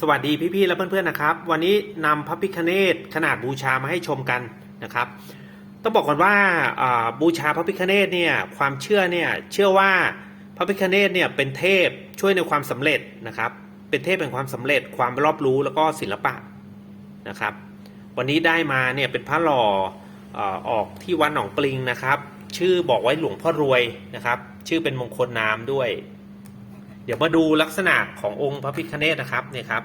สวัสดีพี่ๆและเพื่อนๆนะครับ วันนี้นำพระพิคเนตขนาดบูชามาให้ชมกันนะครับ ต้องบอกก่อนว่าบูชาพระพิคเนตเนี่ยความเชื่อเนี่ยเชื่อว่าพระพิคเนตเนี่ยเป็นเทพช่วยในความสำเร็จนะครับ เป็นเทพเป็นความสำเร็จความรอบรู้แล้วก็ศิลปะนะครับ วันนี้ได้มาเนี่ยเป็นพระหล่อออกที่วัดหนองปลิงนะครับ ชื่อบอกไว้หลวงพ่อรวยนะครับ ชื่อเป็นมงคลนามด้วย เดี๋ยวมาดูลักษณะขององค์พระพิฆเนศนะครับเนี่ยครับ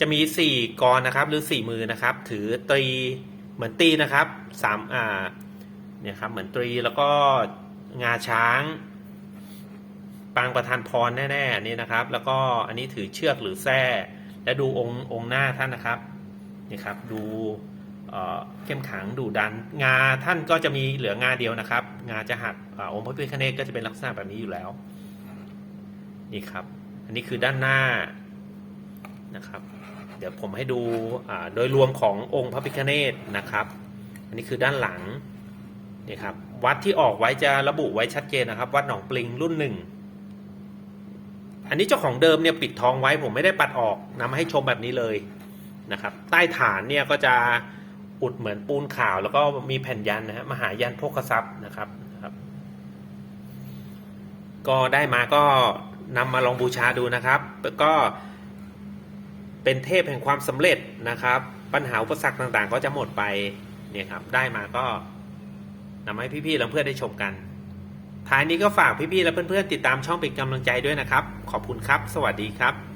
จะมีสี่กรนะครับหรือสี่มือนะครับ ถือตรีเหมือนตีนะครับสามอ่าเนี่ยครับเหมือนตรีแล้วก็งาช้างปางประธานพรแน่ๆนี่นะครับ แล้วก็อันนี้ถือเชือกหรือแส้และดูองค์องค์หน้าท่านนะครับนี่ครับ ดูเข้มขังดูดัน งาท่านก็จะมีเหลืองาเดียวนะครับ งาจะหักอองค์พระพิฆเนศก็จะเป็นลักษณะแบบนี้อยู่แล้ว นี่ครับ อันนี้คือด้านหน้านะครับ เดี๋ยวผมให้ดูโดยรวมขององค์พระพิฆเนศนะครับ อันนี้คือด้านหลังนี่ครับวัดที่ออกไว้จะระบุไว้ชัดเจนนะครับ วัดหนองปลิงรุ่นหนึ่งอันนี้เจ้าของเดิมเนี่ยปิดทองไว้ผมไม่ได้ปัดออกนำมาให้ชมแบบนี้เลยนะครับ ใต้ฐานเนี่ยก็จะอุดเหมือนปูนขาวแล้วก็มีแผ่นยันนะฮะมหายันโภคทรัพย์นะครับ ก็ได้มาก็ นำมาลองบูชาดูนะครับ แล้วก็เป็นเทพแห่งความสำเร็จนะครับ ปัญหาอุปสรรคต่างๆ ก็จะหมดไปเนี่ยครับได้มาก็นำให้พี่ๆและเพื่อนได้ชมกัน ท้ายนี้ก็ฝากพี่ๆและเพื่อนๆติดตามช่องเป็นกำลังใจด้วยนะครับ ขอบคุณครับ สวัสดีครับ